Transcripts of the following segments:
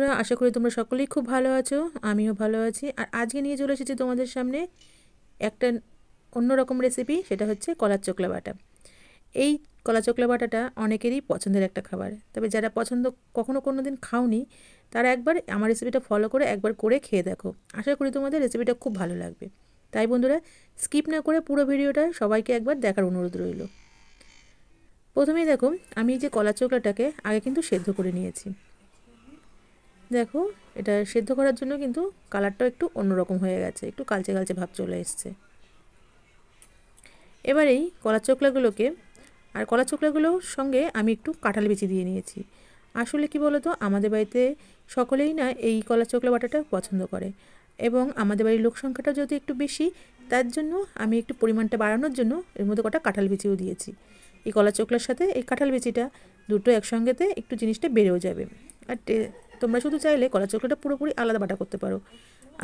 বন্ধুরা, আশা করি তোমরা সকলেই খুব ভালো আছো, আমিও ভালো আছি। আর আজকে নিয়ে চলে এসেছি তোমাদের সামনে একটা অন্যরকম রেসিপি সেটা হচ্ছে কলার চোকলা বাটা। এই কলা চোকলা বাটাটা অনেকেরই পছন্দের একটা খাবার, তবে যারা পছন্দ কখনো কোনো দিন খাওনি, তারা একবার আমার রেসিপিটা ফলো করে একবার করে খেয়ে দেখো। আশা করি তোমাদের রেসিপিটা খুব ভালো লাগবে। তাই বন্ধুরা স্কিপ না করে পুরো ভিডিওটা সবাইকে একবার দেখার অনুরোধ রইল। প্রথমেই দেখো, আমি যে কলা চোকলাটাকে আগে কিন্তু সেদ্ধ করে নিয়েছি। দেখো, এটা সেদ্ধ করার জন্য কিন্তু কালারটাও একটু অন্যরকম হয়ে গেছে, একটু কালচে কালচে ভাব চলে এসছে। এবার এই কলা চোকলাগুলোকে, আর কলা চোকলাগুলোর সঙ্গে আমি একটু কাঁঠাল বিচি দিয়ে নিয়েছি। আসলে কি বলতো, আমাদের বাড়িতে সকলেই না এই কলা চোকলা বাটাটা পছন্দ করে এবং আমাদের বাড়ির লোক সংখ্যাটা যদি একটু বেশি, তার জন্য আমি একটু পরিমাণটা বাড়ানোর জন্য এর মধ্যে কটা কাঁঠাল বিচিও দিয়েছি। এই কলা চোকলার সাথে এই কাঁঠাল বিচিটা দুটো একসঙ্গেতে একটু জিনিসটা বেড়েও যাবে। আর তোমরা শুধু চাইলে কলা চোখলাটা পুরোপুরি আলাদা বাটা করতে পারো।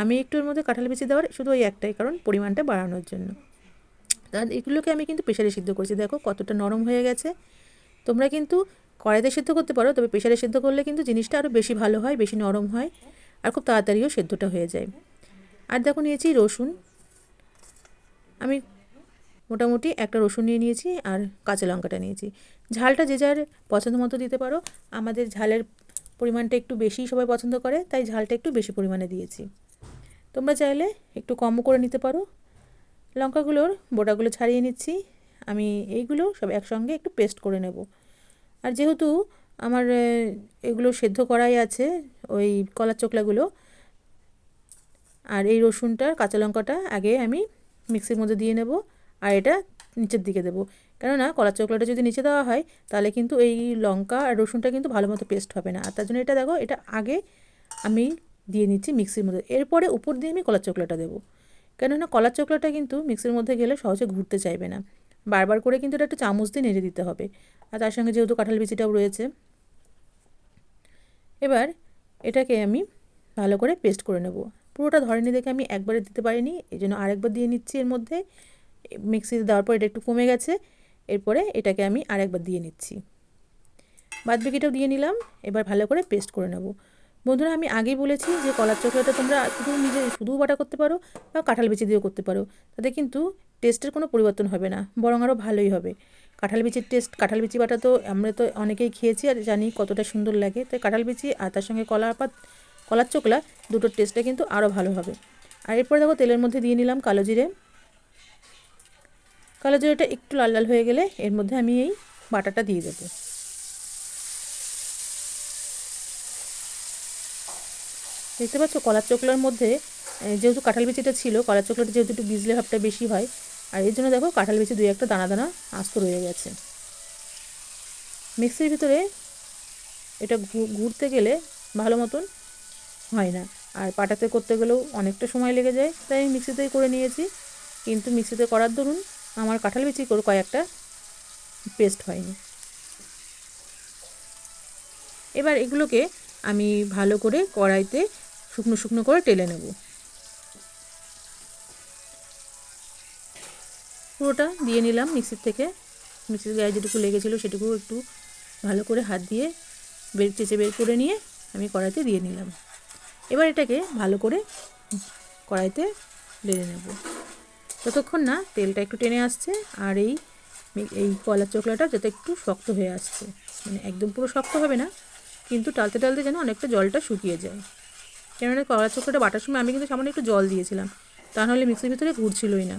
আমি একটু এর মধ্যে কাঁঠাল বেশি দেওয়ার শুধু ওই একটাই, কারণ পরিমাণটা বাড়ানোর জন্য। তার এগুলোকে আমি কিন্তু প্রেশারে সিদ্ধ করেছি। দেখো কতটা নরম হয়ে গেছে। তোমরা কিন্তু কড়াইতে সিদ্ধ করতে পারো, তবে প্রেশারে সিদ্ধ করলে কিন্তু জিনিসটা আরও বেশি ভালো হয়, বেশি নরম হয়, আর খুব তাড়াতাড়িও সেদ্ধটা হয়ে যায়। আর দেখো নিয়েছি রসুন। আমি মোটামুটি একটা রসুন নিয়ে নিয়েছি আর কাঁচা লঙ্কাটা নিয়েছি। ঝালটা যে যার পছন্দ মতো দিতে পারো। আমাদের ঝালের পরিমাণটা একটু বেশি সবাই পছন্দ করে, তাই ঝালটা একটু বেশি পরিমাণে দিয়েছি। তোমরা চাইলে একটু কমও করে নিতে পারো। লঙ্কাগুলোর বোটাগুলো ছাড়িয়ে নিচ্ছি। আমি এইগুলো সব একসঙ্গে একটু পেস্ট করে নেব। আর যেহেতু আমার এগুলো সেদ্ধ করাই আছে, ওই কলার চোকলাগুলো, আর এই রসুনটা, কাঁচা লঙ্কাটা আগে আমি মিক্সির মধ্যে দিয়ে নেব। আর এটা নিচের দিকে দেবো। কেননা কলার চকলাটা যদি নিচে দেওয়া হয়, তাহলে কিন্তু এই লঙ্কা আর রসুনটা কিন্তু ভালো মতো পেস্ট হবে না। আর তার জন্য এটা দেখো, এটা আগে আমি দিয়ে নিচ্ছি মিক্সির মধ্যে। এরপরে উপর দিয়ে আমি কলার চকলাটা দেবো। কেননা কলার চকলাটা কিন্তু মিক্সির মধ্যে গেলে সহজে ঘুরতে চাইবে না। বারবার করে কিন্তু এটা একটু চামচ দিয়ে নেড়ে দিতে হবে। আর তার সঙ্গে যেহেতু কাঁঠাল বিচিটাও রয়েছে, এবার এটাকে আমি ভালো করে পেস্ট করে নেব। পুরোটা ধরেনি দেখে আমি একবারে দিতে পারিনি এই জন্য আরেকবার দিয়ে নিচ্ছি এর মধ্যে। মিক্সিতে দেওয়ার পর এটা একটু কমে গেছে। এরপরে এটাকে আমি আরেকবার দিয়ে নিচ্ছি। বাদ বাকিটাও দিয়ে নিলাম। এবার ভালো করে পেস্ট করে নেব। বন্ধুরা, আমি আগেই বলেছি যে কলার চকলেটটা তোমরা শুধু নিজে শুধুও বাটা করতে পারো বা কাঁঠাল বিচি দিয়েও করতে পারো। তাতে কিন্তু টেস্টের কোনো পরিবর্তন হবে না, বরং আরও ভালোই হবে। কাঁঠাল বিচির টেস্ট কাঁঠাল বিচি বাটা তো আমরা তো অনেকেই খেয়েছি আর জানি কতটা সুন্দর লাগে। তাই কাঁঠাল বিচি আর তার সঙ্গে কলার পাত, কলার চোকলা, দুটোর টেস্টটা কিন্তু আরও ভালো হবে। আর এরপরে দেখো তেলের মধ্যে দিয়ে নিলাম কালো জিরে। কালো জিরাটা একটু লাল লাল হয়ে গেলে এর মধ্যে আমি এই বাটাটা দিয়ে দেবো। দেখতে পাচ্ছ কলার চোকলার মধ্যে যেহেতু কাঁঠাল বিচিটা ছিল কলার চোকলাটা যেহেতু একটু বিজলে ভাবটা বেশি হয়, আর এর জন্য দেখো কাঁঠাল বিচি দুই একটা দানা দানা আস্ত রয়ে গেছে। মিক্সির ভিতরে এটা ঘুরতে গেলে ভালো মতন হয় না, আর পাটাতে করতে গেলেও অনেকটা সময় লেগে যায়, তাই আমি মিক্সিতেই করে নিয়েছি। কিন্তু মিক্সিতে করার দরুন আমার কাঁঠাল বিচি করে কয়েকটা পেস্ট হয়নি। এবার এগুলোকে আমি ভালো করে কড়াইতে শুকনো শুকনো করে টেলে নেব। পুরোটা দিয়ে নিলাম মিক্সির থেকে। মিক্সির গায়ে যেটুকু লেগেছিলো সেটুকু একটু ভালো করে হাত দিয়ে বের, চেঁচে বের করে নিয়ে আমি কড়াইতে দিয়ে নিলাম। এবার এটাকে ভালো করে কড়াইতে বেড়ে নেব। ততক্ষণ না তেলটা একটু টেনে আসছে আর এই এই কলার চোকলাটা যাতে একটু শক্ত হয়ে আসছে। মানে একদম পুরো শক্ত হবে না, কিন্তু টালতে টালতে যেন অনেকটা জলটা শুকিয়ে যায়। কেননা কলার চোকলাটা বাটার সময় আমি কিন্তু সামান্য একটু জল দিয়েছিলাম, তা নাহলে মিক্সির ভিতরে ঘুরছিলই না।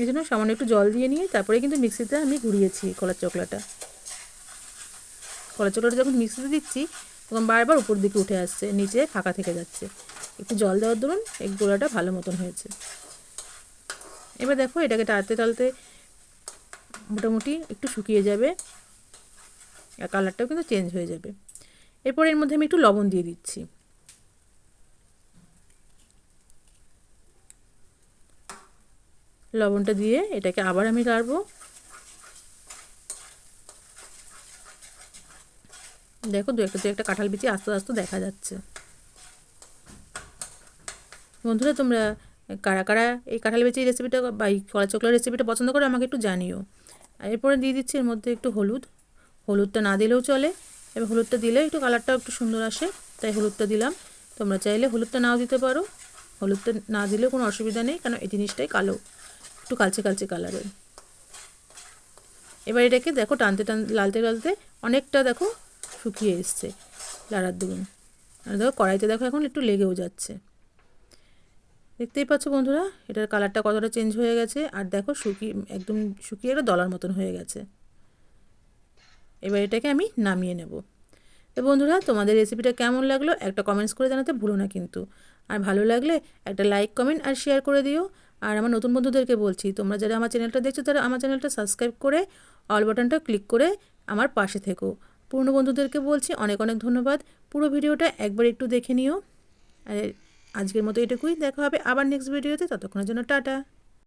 এই জন্য সামান্য একটু জল দিয়ে নিয়ে তারপরে কিন্তু মিক্সিতে আমি ঘুরিয়েছি কলার চোকলাটা কলার চোকলাটা যখন মিক্সিতে দিচ্ছি, তখন বারবার উপর দিকে উঠে আসছে, নিচে ফাঁকা থেকে যাচ্ছে। একটু জল দেওয়ার দরুন, এই গোলাটা ভালো মতন হয়েছে। এবার দেখো এটাকে টালতে টালতে মোটামুটি একটু শুকিয়ে যাবে। আর কালারটাও কিন্তু চেঞ্জ হয়ে যাবে। এরপর এর মধ্যে আমি একটু লবণ দিয়ে দিচ্ছি। লবণটা দিয়ে এটাকে আবার আমি রাড়বো দেখো দু একটা দু একটা কাঁঠাল বিচি আস্তে আস্তে দেখা যাচ্ছে। বন্ধুরা, তোমরা কারা কারা এই কাঁঠাল বেচি রেসিপিটা বা এই কলা চকলার রেসিপিটা পছন্দ করে, আমাকে একটু জানিও। এরপরে দিয়ে দিচ্ছি এর মধ্যে একটু হলুদ। হলুদটা না দিলেও চলে। এবার হলুদটা দিলে একটু কালারটাও একটু সুন্দর আসে, তাই হলুদটা দিলাম। তোমরা চাইলে হলুদটা নাও দিতে পারো। হলুদটা না দিলেও কোনো অসুবিধা নেই কারণ এই জিনিসটাই কালো। একটু কালচে কালচে কালারের এবার এটাকে দেখো টানতে টান, লালতে লালতে অনেকটা দেখো শুকিয়ে এসছে। লাড়ার দুগুন আর দেখো কড়াইতে দেখো এখন একটু লেগেও যাচ্ছে। দেখতেই পাচ্ছ বন্ধুরা, এটার কালারটা কতটা চেঞ্জ হয়ে গেছে। আর দেখো শুকিয়ে একদম শুকিয়ে একটা দলার মতন হয়ে গেছে। এবার এটাকে আমি নামিয়ে নেব। তো বন্ধুরা, তোমাদের রেসিপিটা কেমন লাগল একটা কমেন্টস করে জানাতে ভুলো না কিন্তু। আর ভালো লাগলে একটা লাইক কমেন্ট আর শেয়ার করে দিও। আর আমার নতুন বন্ধুদেরকে বলছি, তোমরা যারা আমার চ্যানেলটা দেখছ, তারা আমার চ্যানেলটা সাবস্ক্রাইব করে অল বাটনটা ক্লিক করে আমার পাশে থেকো। পুরনো বন্ধুদেরকে বলছি, অনেক অনেক ধন্যবাদ। পুরো ভিডিওটা একবার একটু দেখে নিও। আর আজকের মতো এটুকুই দেখা হবে আবার নেক্সট ভিডিওতে ততক্ষণের জন্য টাটা।